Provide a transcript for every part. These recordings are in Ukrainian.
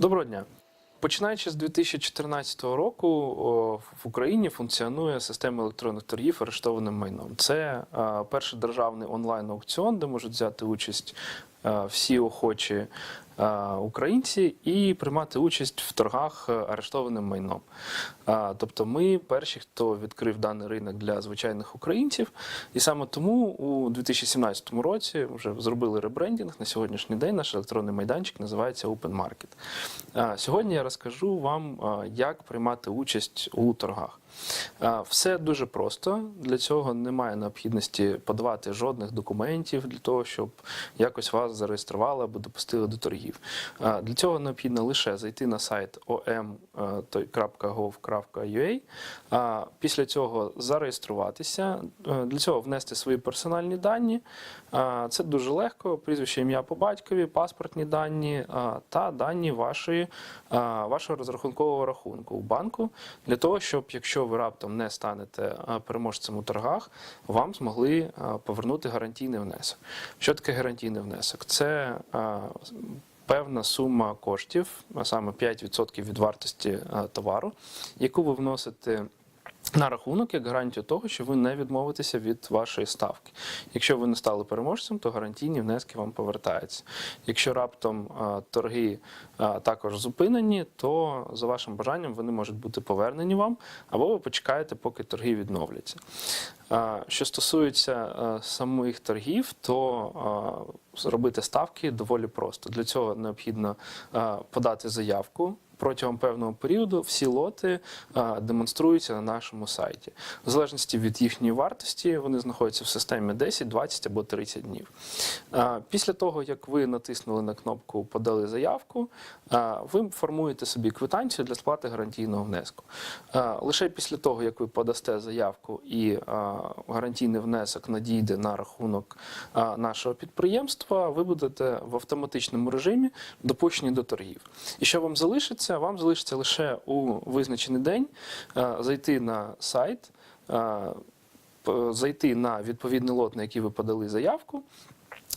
Доброго дня. Починаючи з 2014 року в Україні функціонує система електронних торгів арештованим майном. Це перший державний онлайн-аукціон, де можуть взяти участь всі охочі е, українці і приймати участь в торгах е, арештованим майном. Е, Тобто, ми перші, хто відкрив даний ринок для звичайних українців, і саме тому у 2017 році вже зробили ребрендінг. На сьогоднішній день наш електронний майданчик називається Open Market. Сьогодні я розкажу вам, як приймати участь у торгах. Все дуже просто. Для цього немає необхідності подавати жодних документів для того, щоб якось вас зареєстрували або допустили до торгів. Для цього необхідно лише зайти на сайт om.gov.ua, після цього зареєструватися, е, для цього внести свої персональні дані. Це дуже легко: прізвище, ім'я по батькові, паспортні дані та дані вашої, вашого розрахункового рахунку у банку, для того, щоб якщо ви раптом не станете переможцем у торгах, вам змогли повернути гарантійний внесок. Що таке гарантійний внесок? Це Певна сума коштів, а саме 5% від вартості товару, яку ви вносите на рахунок як гарантію того, що ви не відмовитеся від вашої ставки. Якщо ви не стали переможцем, то гарантійні внески вам повертаються. Якщо раптом торги також зупинені, то за вашим бажанням вони можуть бути повернені вам, або ви почекаєте, поки торги відновляться. Що стосується самих торгів, то а, зробити ставки доволі просто. Для цього необхідно подати заявку. Протягом певного періоду всі лоти демонструються на нашому сайті. В залежності від їхньої вартості вони знаходяться в системі 10, 20 або 30 днів. Після того, як ви натиснули на кнопку Подали заявку, ви формуєте собі квитанцію для сплати гарантійного внеску. Лише після того, як ви подасте заявку і гарантійний внесок надійде на рахунок нашого підприємства, ви будете в автоматичному режимі допущені до торгів. І що вам залишиться? Вам залишиться лише у визначений день е, зайти на сайт, е, зайти на відповідний лот, на який ви подали заявку.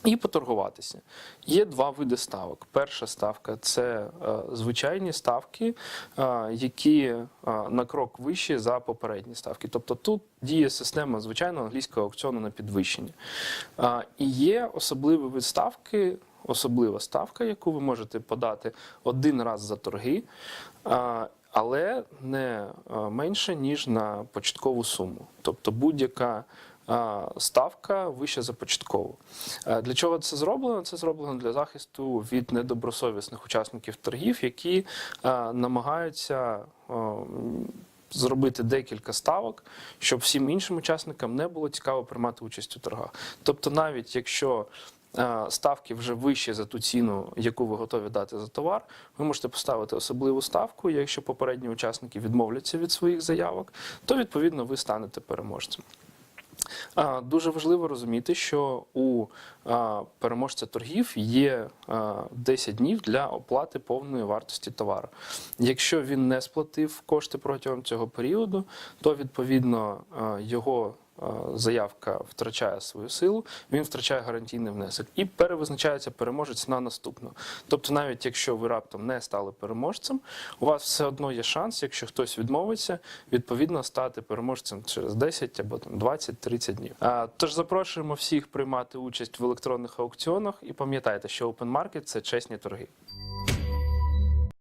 І поторгуватися. Є два види ставок. Перша ставка це е, звичайні ставки, які на крок вищі за попередні ставки. Тобто тут діє система звичайного англійського аукціону на підвищення. І є особливий вид ставки, особлива ставка, яку ви можете подати один раз за торги. але не менше, ніж на початкову суму. Тобто будь-яка ставка вища за початкову. Для чого це зроблено? Це зроблено для захисту від недобросовісних учасників торгів, які намагаються зробити декілька ставок, щоб всім іншим учасникам не було цікаво приймати участь у торгах. Тобто, навіть якщо ставки вже вищі за ту ціну, яку ви готові дати за товар, ви можете поставити особливу ставку. Якщо попередні учасники відмовляться від своїх заявок, то відповідно ви станете переможцем. Дуже важливо розуміти, що у переможця торгів є 10 днів для оплати повної вартості товару. Якщо він не сплатив кошти протягом цього періоду, то відповідно його заявка втрачає свою силу, він втрачає гарантійний внесок і перевизначається переможець на наступну. Тобто, навіть якщо ви раптом не стали переможцем, у вас все одно є шанс, якщо хтось відмовиться, відповідно стати переможцем через 10 або там 20-30 днів. А, Тож запрошуємо всіх приймати участь в електронних аукціонах і пам'ятайте, що Open Market – це чесні торги.